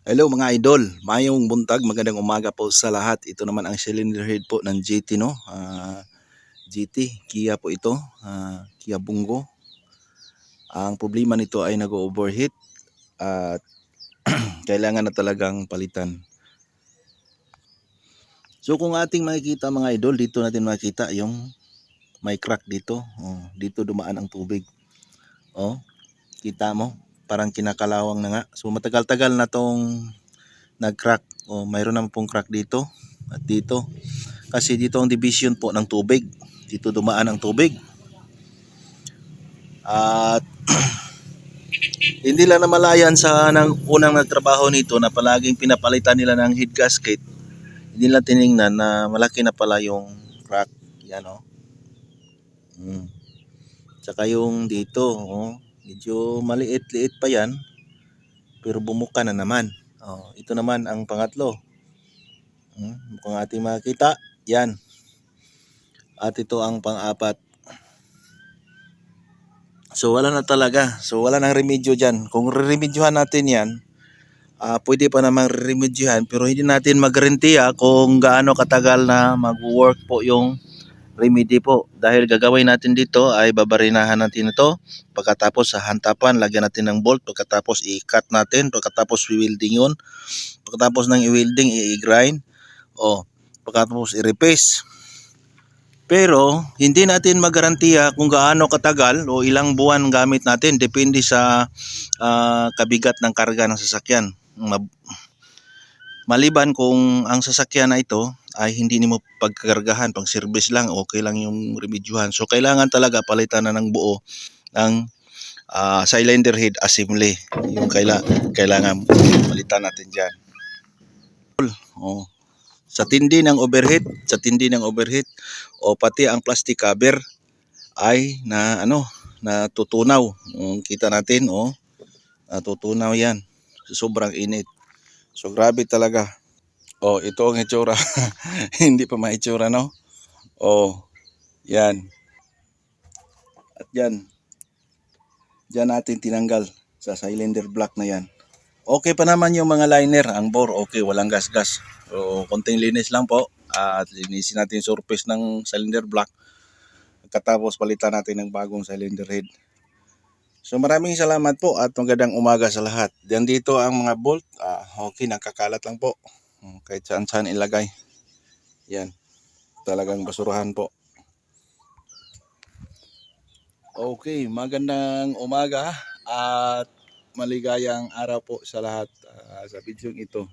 Hello mga idol, mayong buntag, magandang umaga po sa lahat. Ito naman ang cylinder head po ng GT no. Ah, GT, Kia po ito, ah, Kia Bungo. Ang problema nito ay nag-overheat at kailangan na talagang palitan. So kung ating makikita mga idol, dito natin makita yung may crack dito. Oh, dito dumaan ang tubig. Oh, kita mo, parang kinakalawang na nga. So matagal-tagal na tong nag-crack. O mayroon naman pong crack dito at dito. Kasi dito ang division po ng tubig. Dito dumaan ang tubig. At hindi lang namalayan sa nang unang nagtrabaho nito na palaging pinapalitan nila ng head gasket. Hindi lang tiningnan na malaki na pala yung crack. Yan o. Mm. Tsaka yung dito, oh, medyo maliit-liit pa yan. Pero bumuka na naman. Oh, ito naman ang pangatlo. Hmm, kung ating makita, yan. At ito ang pang-apat. So wala na talaga. So wala nang remedyo dyan. Kung re-remedyohan natin yan, ah pwede pa namang re-remedyohan pero hindi natin mag-guarantee kung gaano katagal na mag-work po yung remedy po. Dahil gagawin natin dito ay babarinahan natin ito. Pagkatapos sa hantapan, lagyan natin ng bolt. Pagkatapos i-cut natin. Pagkatapos i-welding yun. Pagkatapos ng i-welding, i-grind. O, pagkatapos i-repaste. Pero, hindi natin magarantiya kung gaano katagal o ilang buwan gamit natin. Depende sa ah, kabigat ng karga ng sasakyan. Maliban kung ang sasakyan na ito ay hindi nimo pagkagargahan, pang service lang, okay lang yung remedyuhan. So kailangan talaga palitan na ng buo ng ah, cylinder head assembly. Yung kaila, kailangan palitan natin diyan. Oh. Sa tindi ng overheat, sa tindi ng overheat o pati ang plastic cover ay na ano, natutunaw. Um, kita natin oh, natutunaw 'yan. Sobrang init. So grabe talaga. Oh, ito ang itsura. Hindi pa maitsura, no? Oh, yan. At yan. Diyan natin tinanggal sa cylinder block na yan. Okay pa naman yung mga liner. Ang bore, okay. Walang gas-gas. So, konting linis lang po. At linisin natin surface ng cylinder block. Pagkatapos palitan natin ng bagong cylinder head. So maraming salamat po at magandang umaga sa lahat. Diyan dito ang mga bolt. Ah, okay, nakakalat lang po. Hmm, Kahit saan saan ilagay. Yan. Talagang basurahan po. Okay, magandang umaga at maligayang araw po sa lahat ah, sa video ito.